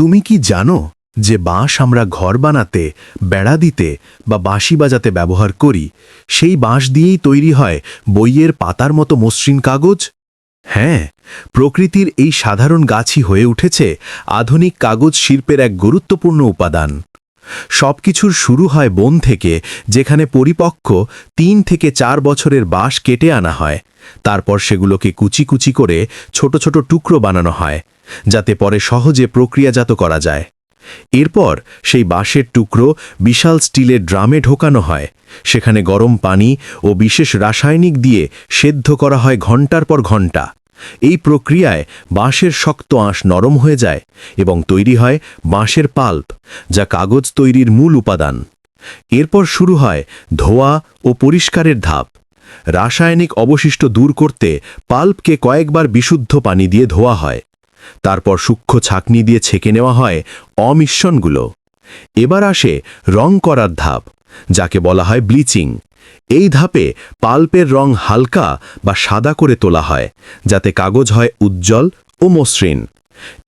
তুমি কি জানো যে বাঁশ আমরা ঘর বানাতে, বেড়া দিতে বা বাঁশি বাজাতে ব্যবহার করি? সেই বাঁশ দিয়েই তৈরি হয় বইয়ের পাতার মতো মসৃণ কাগজ? হ্যাঁ প্রকৃতির এই সাধারণ গাছই হয়ে উঠেছে আধুনিক কাগজ শিল্পের এক গুরুত্বপূর্ণ উপাদান। সবকিছুর শুরু হয় বন থেকে, যেখানে পরিপক্ক তিন থেকে চার বছরের বাঁশ কেটে আনা হয়। তারপর সেগুলোকে কুচি কুচি করে ছোট ছোট টুকরো বানানো হয়, যাতে পরে সহজে প্রক্রিয়াজাত করা যায়। এরপর সেই বাঁশের টুকরো বিশাল স্টিলের ড্রামে ঢোকানো হয়, সেখানে গরম পানি ও বিশেষ রাসায়নিক দিয়ে সেদ্ধ করা হয় ঘণ্টার পর ঘণ্টা। এই প্রক্রিয়ায় বাঁশের শক্ত আঁশ নরম হয়ে যায় এবং তৈরি হয় বাঁশের পাল্প, যা কাগজ তৈরির মূল উপাদান। এরপর শুরু হয় ধোয়া ও পরিষ্কারের ধাপ। রাসায়নিক অবশিষ্ট দূর করতে পাল্পকে কয়েকবার বিশুদ্ধ পানি দিয়ে ধোয়া হয়। তারপর সূক্ষ্ম ছাকনি দিয়ে ছেঁকে নেওয়া হয় অমিশ্রণগুলো। এবার আসে রং করার ধাপ, যাকে বলা হয় ব্লিচিং। এই ধাপে পাল্পের রং হালকা বা সাদা করে তোলা হয়, যাতে কাগজ হয় উজ্জ্বল ও মসৃণ।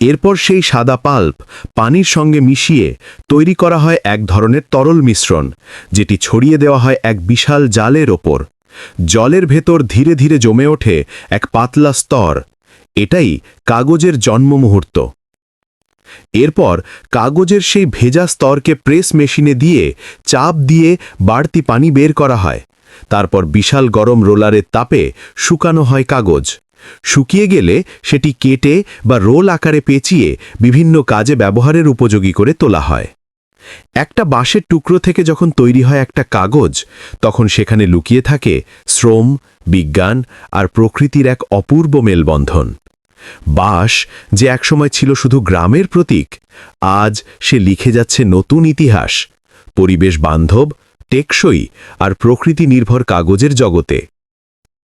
এরপর সেই সাদা পাল্প পানির সঙ্গে মিশিয়ে তৈরি করা হয় এক ধরনের তরল মিশ্রণ, যেটি ছড়িয়ে দেওয়া হয় এক বিশাল জালের ওপর। জলের ভেতর ধীরে ধীরে জমে ওঠে এক পাতলা স্তর। এটাই কাগজের জন্ম মুহূর্ত এরপর কাগজের সেই ভেজা স্তরকে প্রেস মেশিনে দিয়ে চাপ দিয়ে বাড়তি পানি বের করা হয়। তারপর বিশাল গরম রোলারের তাপে শুকানো হয় কাগজ। শুকিয়ে গেলে সেটি কেটে বা রোল আকারে পেঁচিয়ে বিভিন্ন কাজে ব্যবহারের উপযোগী করে তোলা হয়। একটা বাঁশের টুকরো থেকে যখন তৈরি হয় একটা কাগজ, তখন সেখানে লুকিয়ে থাকে শ্রম, বিজ্ঞান আর প্রকৃতির এক অপূর্ব মেলবন্ধন। বাঁশ যে একসময় ছিল শুধু গ্রামের প্রতীক, আজ সে লিখে যাচ্ছে নতুন ইতিহাস, পরিবেশ বান্ধব, টেকসই আর প্রকৃতি নির্ভর কাগজের জগতে।